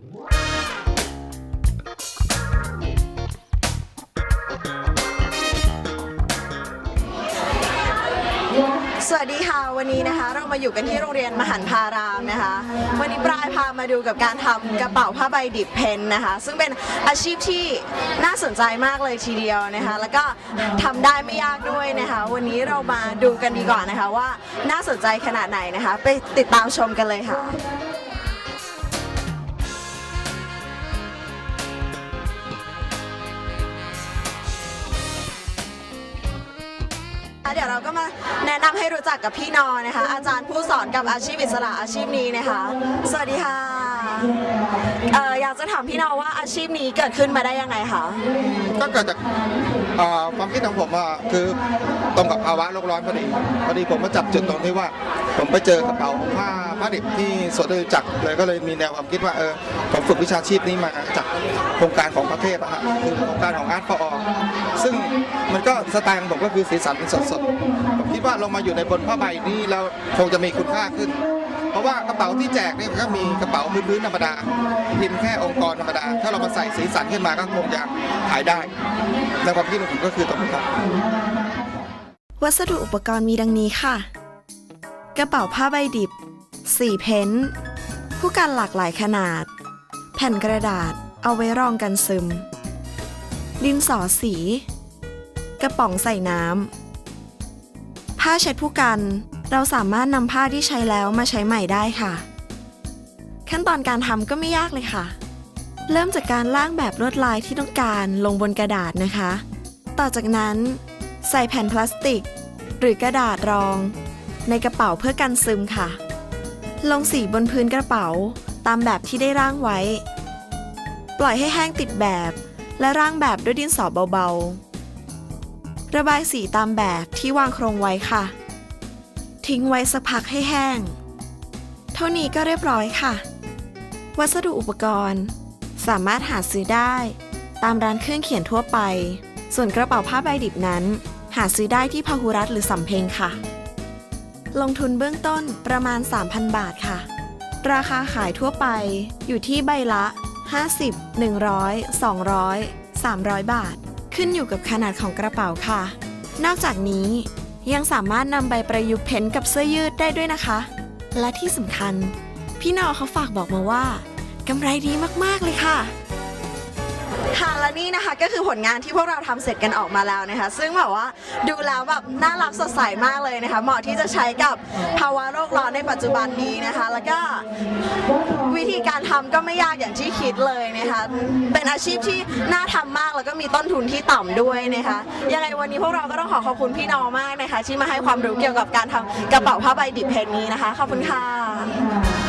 สวัสดีค่ะวันนี้นะคะ เรามาอยู่กันที่โรงเรียนมหันพารามนะคะ วันนี้ปลายพามาดูกับการทำกระเป๋าผ้าใบดิบเพนนะคะ ซึ่งเป็นอาชีพที่น่าสนใจมากเลยทีเดียวนะคะ แล้วก็ทำได้ไม่ยากด้วยนะคะ วันนี้เรามาดูกันดีกว่านะคะว่าน่าสนใจขนาดไหนนะคะ ไปติดตามชมกันเลยค่ะ เดี๋ยวเราก็มาแนะนำให้รู้จักกับพี่นอนะคะ อาจารย์ผู้สอนกับอาชีพอิสระอาชีพนี้นะคะ สวัสดีค่ะเอ่ออยากจะถามพี่นอว่าอาชีพนี้เกิดขึ้นมาได้ยังไงคะก็เกิดจากเอ่อความคิดของผมว่าคือตรงกับภาวะโลกร้อนพอดีพอดีผมมาจับจุดตรงที่ว่า ผมไปเจอกระเป๋าผ้าผ้าดิบที่สวนจตุจักรเลยก็เลยมีแนวความคิดว่าเออผมฝึกวิชาชีพนี้มาจากโครงการของประเทศนะฮะคือโครงการของอาร์ตพอ ซึ่งมันก็สไตล์ของผมก็คือสีสันสดๆผมคิดว่าลงมาอยู่ในบนผ้าใบนี้แล้วคงจะมีคุณค่าขึ้น เพราะว่ากระเป๋าที่แจกเนี่ยก็มีกระเป๋าพื้นๆธรรมดาพิมพ์แค่องค์กรธรรมดา ถ้าเรามาใส่สีสันขึ้นมาก็คงจะขายได้ในความคิดของผมก็คือตรงนี้ครับวัสดุอุปกรณ์มีดังนี้ค่ะ กระเป๋าผ้าใบดิบสีเพนผู้กันหลากหลายขนาด แผ่นกระดาษเอาไว้รองกันซึม ดินสอสี กระป๋องใส่น้ำ ผ้าเช็ดผู้กัน เราสามารถนำผ้าที่ใช้แล้วมาใช้ใหม่ได้ค่ะ ขั้นตอนการทำก็ไม่ยากเลยค่ะ เริ่มจากการล่างแบบลวดลายที่ต้องการลงบนกระดาษนะคะ ต่อจากนั้น ใส่แผ่นพลาสติก หรือกระดาษรอง ในกระเป๋าเพื่อกันซึมค่ะ ลงสีบนพื้นกระเป๋าตามแบบที่ได้ร่างไว้ ปล่อยให้แห้งติดแบบ และร่างแบบด้วยดินสอเบาๆ ระบายสีตามแบบที่วางโครงไว้ค่ะ ทิ้งไว้สักพักให้แห้ง เท่านี้ก็เรียบร้อยค่ะ วัสดุอุปกรณ์ สามารถหาซื้อได้ ตามร้านเครื่องเขียนทั่วไป ส่วนกระเป๋าผ้าใบดิบนั้น หาซื้อได้ที่พหุรัตหรือสำเพ็งค่ะ ลงทุนเบื้องต้นประมาณ 3,000 บาทค่ะ ราคาขายทั่วไปอยู่ที่ใบละ 50 100 200 300 บาท ขึ้นอยู่กับขนาดของกระเป๋าค่ะ นอกจากนี้ยังสามารถนำใบประยุกต์เพ้นกับเสื้อยืดได้ด้วยนะคะ และที่สำคัญ พี่นอเขาฝากบอกมาว่ากำไรดีมากๆเลยค่ะ และนี่นะคะก็คือผลงานที่พวกเราทำเสร็จกันออกมาแล้วนะคะ ซึ่งแบบว่าดูแล้วแบบน่ารักสดใสมากเลยนะคะ เหมาะที่จะใช้กับภาวะโลกร้อนในปัจจุบันนี้นะคะ แล้วก็วิธีการทำก็ไม่ยากอย่างที่คิดเลยนะคะ เป็นอาชีพที่น่าทำมากแล้วก็มีต้นทุนที่ต่ำด้วยนะคะยังไงวันนี้พวกเราก็ต้องขอขอบคุณพี่นอมากนะคะ ที่มาให้ความรู้เกี่ยวกับการทำกระเป๋าผ้าใบดิบเพนนี้นะคะขอบคุณค่ะ